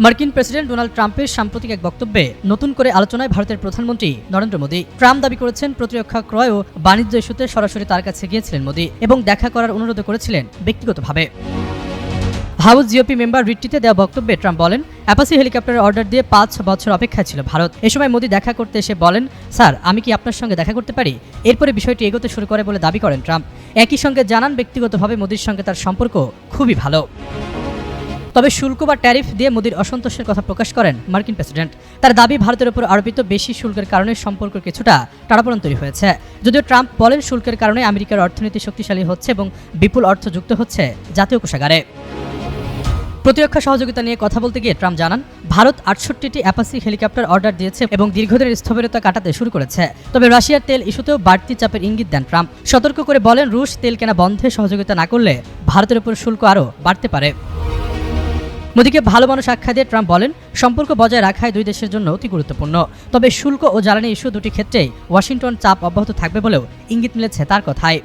মার্কিন president Donald ট্রাম্পের সাম্প্রতিক এক বক্তব্যে নতুন করে আলোচনায় ভারতের প্রধানমন্ত্রী নরেন্দ্র মোদী। ট্রাম্প দাবি করেছেন, প্রতিরক্ষা ক্রয় ও বাণিজ্য ইস্যুতে সরাসরি তার কাছে গিয়েছিলেন মোদী এবং দেখা করার অনুরোধ করেছিলেন ব্যক্তিগতভাবে। হাউস জিওপি মেম্বার রিট্টিতে দেওয়া বক্তব্যে ট্রাম্প বলেন অ্যাপাসি হেলিকপ্টারের অর্ডার দিয়ে পাঁচ বছর অপেক্ষায় ছিল ভারত। এ সময় মোদী দেখা করতে এসে বলেন, স্যার, আমি কি আপনার সঙ্গে দেখা করতে পারি? এরপরে বিষয়টি এগোতে শুরু করে বলে দাবি করেন ট্রাম্প। একই সঙ্গে জানান, ব্যক্তিগতভাবে মোদীর সঙ্গে তার সম্পর্ক খুবই ভালো। তবে শুল্ক বা ট্যারিফ দিয়ে মোদীর অসন্তোষের কথা প্রকাশ করেন মার্কিন প্রেসিডেন্ট। তার দাবি, ভারতের উপর আরোপিত বেশি শুল্কের কারণে সম্পর্ক কিছুটা টানাপোড়েন তৈরি হয়েছে। যদিও ট্রাম্প বলেন, শুল্কের কারণে আমেরিকার অর্থনীতি শক্তিশালী হচ্ছে এবং বিপুল অর্থ যুক্ত হচ্ছে জাতীয় কোষাগারে। প্রতিরক্ষা সহযোগিতা নিয়ে কথা বলতে গিয়ে ট্রাম্প জানান, ভারত আটষট্টিটি অ্যাপাসি হেলিকপ্টার অর্ডার দিয়েছে এবং দীর্ঘদিনের স্থবিরতা কাটাতে শুরু করেছে। তবে রাশিয়ার তেল ইস্যুতেও বাড়তি চাপের ইঙ্গিত দেন ট্রাম্প। সতর্ক করে বলেন, রুশ তেল কেনা বন্ধে সহযোগিতা না করলে ভারতের উপর শুল্ক আরও বাড়তে পারে। মোদীকে ভালো মানুষ আখ্যা দিয়ে ট্রাম্প বলেন, সম্পর্ক বজায় রাখায় দুই দেশের জন্য অতি গুরুত্বপূর্ণ। তবে শুল্ক ও জ্বালানি ইস্যু দুটি ক্ষেত্রেই ওয়াশিংটন চাপ অব্যাহত থাকবে বলেও ইঙ্গিত মিলেছে তার কথায়।